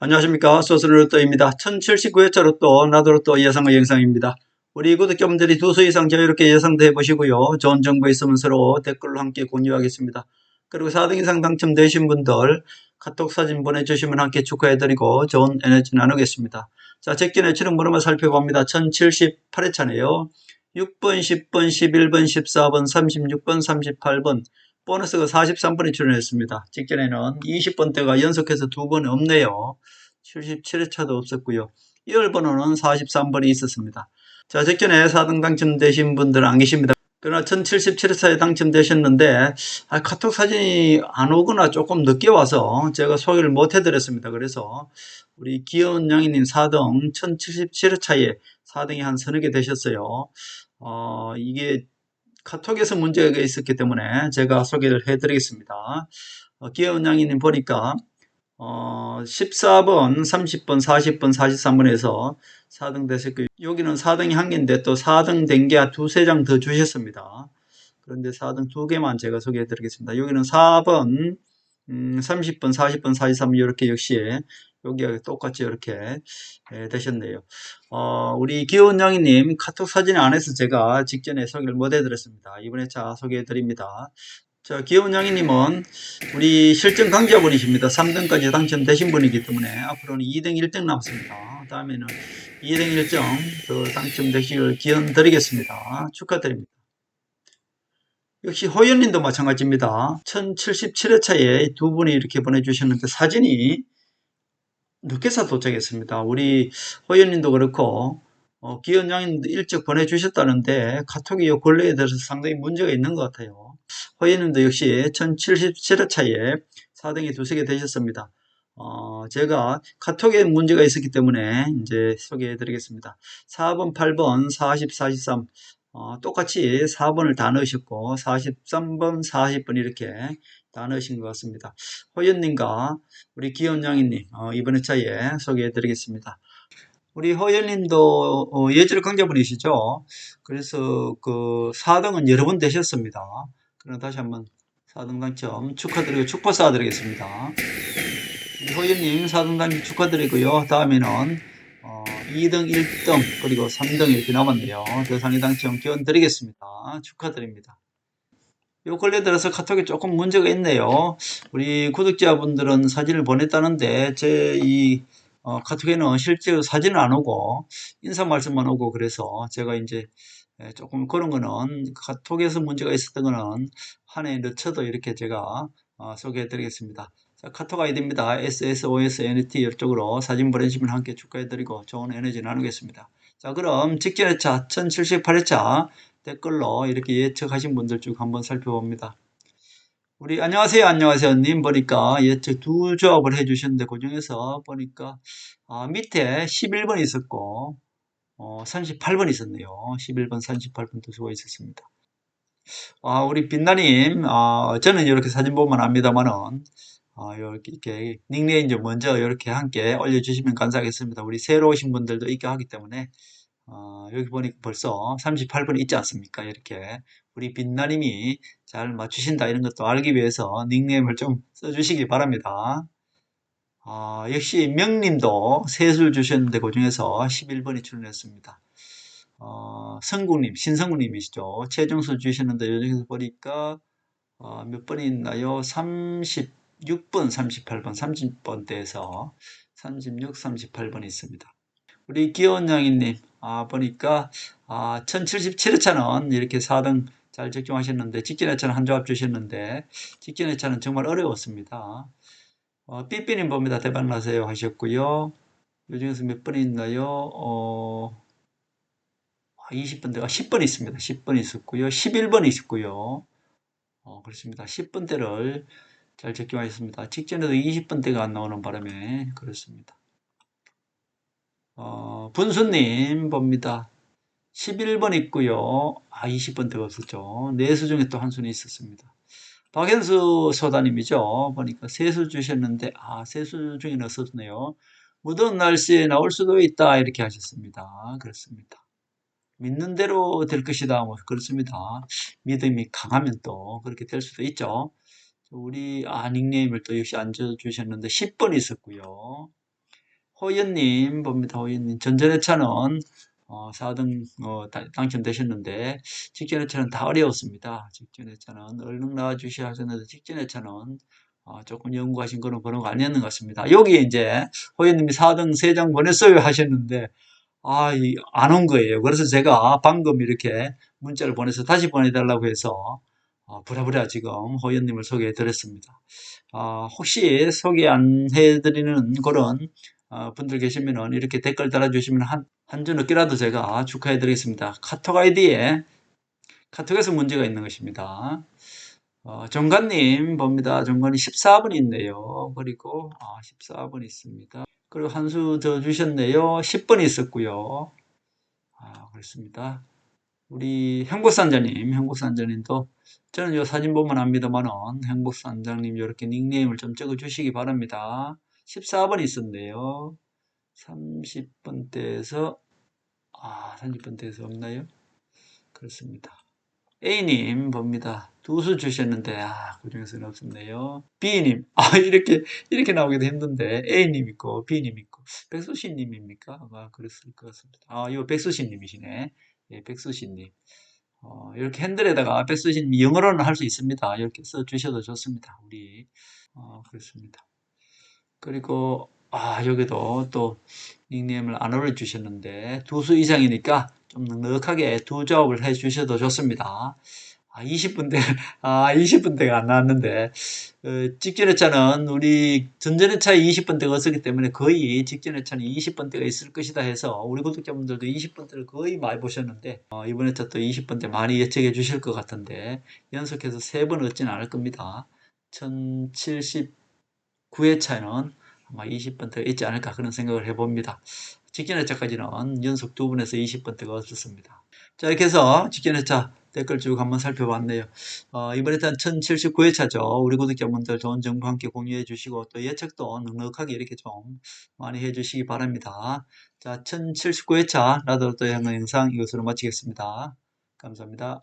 안녕하십니까. 소스로또입니다. 1079회차 로또 나도 로또 예상의 영상입니다. 우리 구독자분들이 두 수 이상 자유롭게 예상도 해보시고요. 좋은 정보 있으면 서로 댓글로 함께 공유하겠습니다. 그리고 4등 이상 당첨되신 분들 카톡 사진 보내주시면 함께 축하해드리고 좋은 에너지 나누겠습니다. 자 제끼는 출연 번호만 살펴봅니다. 1078회차네요. 6번 10번 11번 14번 36번 38번 보너스가 43번이 출연했습니다. 직전에는 20번대가 연속해서 두 번 없네요. 77회차도 없었고요. 2월 번호는 43번이 있었습니다. 자, 직전에 4등 당첨되신 분들은 안 계십니다. 그러나 1077회차에 당첨되셨는데 아, 카톡 사진이 안 오거나 조금 늦게 와서 제가 소개를 못 해드렸습니다. 그래서 우리 기현 양이님 4등 1077회차에 4등이 한 서너 개 되셨어요. 어, 이게 카톡에서 문제가 있었기 때문에 제가 소개를 해드리겠습니다. 어, 기어은양이님 보니까 어, 14번, 30번, 40번, 43번에서 4등 되셨고요. 여기는 4등이 한 개인데 또 4등 된 게 두세 장 더 주셨습니다. 그런데 4등 두 개만 제가 소개해 드리겠습니다. 여기는 4번, 음, 30번, 40번, 43번 이렇게 역시 여기가 똑같이 이렇게 예, 되셨네요. 어, 우리 기훈 양이님 카톡 사진 안에서 제가 직전에 소개를 못 해드렸습니다. 이번에 자 소개해 드립니다. 자, 기훈 양이님은 우리 실전 강자분이십니다. 3등까지 당첨되신 분이기 때문에 앞으로는 2등, 1등 남았습니다. 다음에는 2등, 1등 더 당첨되시길 기원 드리겠습니다. 축하드립니다. 역시 호연님도 마찬가지입니다. 1077회차에 두 분이 이렇게 보내주셨는데 사진이 늦게서 도착했습니다. 우리 호연님도 그렇고 어, 기현양님도 일찍 보내주셨다는데 카톡이 요 권리에 대해서 상당히 문제가 있는 것 같아요. 호연님도 역시 1077회차에 4등이 두세 개 되셨습니다. 어, 제가 카톡에 문제가 있었기 때문에 이제 소개해 드리겠습니다. 4번, 8번, 40, 43 어, 똑같이 4번을 다 넣으셨고 43번, 40번 이렇게 다 넣으신 것 같습니다. 호연님과 우리 기현양이님 어, 이번 회차에 소개해 드리겠습니다. 우리 호연님도 어, 예절 강자분이시죠. 그래서 그 4등은 여러 번 되셨습니다. 그럼 다시 한번 4등 당첨 축하드리고 축복 쏴드리겠습니다. 우리 호연님 4등 당첨 축하드리고요. 다음에는 어, 2등, 1등 그리고 3등 이렇게 남았네요. 더 상위 당첨 기원 드리겠습니다. 축하드립니다. 요 근래 들어서 카톡에 조금 문제가 있네요. 우리 구독자분들은 사진을 보냈다는데 제이 어, 카톡에는 실제로 사진은 안 오고 인사 말씀만 오고 그래서 제가 이제 에, 조금 그런 거는 카톡에서 문제가 있었던 거는 한 해 늦춰도 이렇게 제가 어, 소개해 드리겠습니다. 자, 카톡 아이디입니다. SSOSNT 이쪽으로 사진 보내주시면 함께 축하해 드리고 좋은 에너지 나누겠습니다. 자, 그럼 직전 회차 1078회차 댓글로 이렇게 예측하신 분들 쭉 한번 살펴봅니다. 우리 안녕하세요 안녕하세요 님 보니까 예측 두 조합을 해주셨는데 그 중에서 보니까 아, 밑에 11번 있었고 어, 38번 있었네요 11번 38번 두 수가 있었습니다 아, 우리 빛나님 아, 저는 이렇게 사진 보면 압니다만은 아, 이렇게, 닉네임 좀 먼저 이렇게 함께 올려주시면 감사하겠습니다 우리 새로 오신 분들도 있게 하기 때문에 어, 여기 보니까 벌써 38분 있지 않습니까? 이렇게 우리 빛나님이 잘 맞추신다 이런 것도 알기 위해서 닉네임을 좀 써주시기 바랍니다. 어, 역시 명님도 셋을 주셨는데 그 중에서 11번이 출연했습니다. 어, 성구님, 신성구님이시죠. 최종수 주셨는데 여기서 보니까 어, 몇 번이 있나요? 36번, 38번, 30번대에서 36, 38번이 있습니다. 우리 기원양이님 아, 보니까 아, 1077회차는 이렇게 4등 잘 적중하셨는데 직전 회차는 한 조합 주셨는데 직전 회차는 정말 어려웠습니다. 어, 삐삐님 봅니다. 대박나세요 하셨고요. 요 중에서 몇 번이 있나요? 어, 20번대가 10번 있습니다. 10번 있었고요. 11번 있었고요. 어, 그렇습니다. 10번대를 잘 적용하셨습니다. 직전에도 20번대가 안 나오는 바람에 그렇습니다. 어, 분수님 봅니다. 11번 있고요. 아, 20번대가 없었죠. 네수 중에 또 한 수는 있었습니다. 박현수 소다님이죠. 보니까 세수 주셨는데, 아, 세수 중에 없었네요. 무더운 날씨에 나올 수도 있다. 이렇게 하셨습니다. 그렇습니다. 믿는 대로 될 것이다. 뭐, 그렇습니다. 믿음이 강하면 또 그렇게 될 수도 있죠. 우리, 아, 닉네임을 또 역시 앉아주셨는데, 10번 있었고요. 호연님 봅니다. 호연님. 전전회차는 어, 4등 어, 다- 당첨되셨는데 직전회차는 다 어려웠습니다. 직전회차는 얼른 나와주셔야 하셨는데 직전회차는 어, 조금 연구하신 그런 번호가 아니었는 것 같습니다. 여기에 이제 호연님이 4등 3장 보냈어요 하셨는데 아, 안 온 거예요. 그래서 제가 방금 이렇게 문자를 보내서 다시 보내달라고 해서 어, 부랴부랴 지금 호연님을 소개해 드렸습니다. 아, 혹시 소개 안 해드리는 그런 어, 분들 계시면은 이렇게 댓글 달아주시면 한, 한 주 늦게라도 제가 축하해 드리겠습니다. 카톡 아이디에 카톡에서 문제가 있는 것입니다. 어, 정관님 봅니다. 정관이 14번 있네요. 그리고 아, 14번 있습니다. 그리고 한 수 더 주셨네요. 10번 있었고요. 아, 그렇습니다. 우리 행복산자님, 행복산자님도 저는 요 사진 보면 압니다만은 행복산장님 이렇게 닉네임을 좀 적어 주시기 바랍니다. 14번 있었네요. 30번대에서 아, 30번대에서 없나요? 그렇습니다. A님 봅니다. 두 수 주셨는데 아, 그 중에서는 없었네요. B님 아 이렇게 이렇게 나오기도 힘든데 A님 있고 B님 있고 백수신님입니까? 아마 그랬을 것 같습니다. 아 이거 백수신님이시네. 예, 백수신님. 어, 이렇게 핸들에다가 백수신님 영어로는 할 수 있습니다. 이렇게 써 주셔도 좋습니다. 우리 어, 그렇습니다. 그리고 아 여기도 또 닉네임을 안 올려주셨는데 두 수 이상이니까 좀 넉넉하게 두 조합을 해 주셔도 좋습니다. 아, 20분대, 아, 20분대가 안 나왔는데, 어, 직전회차는 우리 전전회차에 20분대가 없었기 때문에 거의 직전회차는 20분대가 있을 것이다 해서 우리 구독자분들도 20분대를 거의 많이 보셨는데, 어, 이번 회차 또 20분대 많이 예측해 주실 것 같은데, 연속해서 세번 얻지는 않을 겁니다. 1079회차에는 아마 20번대가 있지 않을까 그런 생각을 해봅니다. 직전회차까지는 연속 두 번에서 20번대가 없었습니다. 자 이렇게 해서 직전회차 댓글 쭉 한번 살펴봤네요. 어, 이번에 일단 1079회차죠. 우리 구독자분들 좋은 정보 함께 공유해 주시고 또 예측도 넉넉하게 이렇게 좀 많이 해 주시기 바랍니다. 자 1079회차 나도 또 영상 이것으로 마치겠습니다. 감사합니다.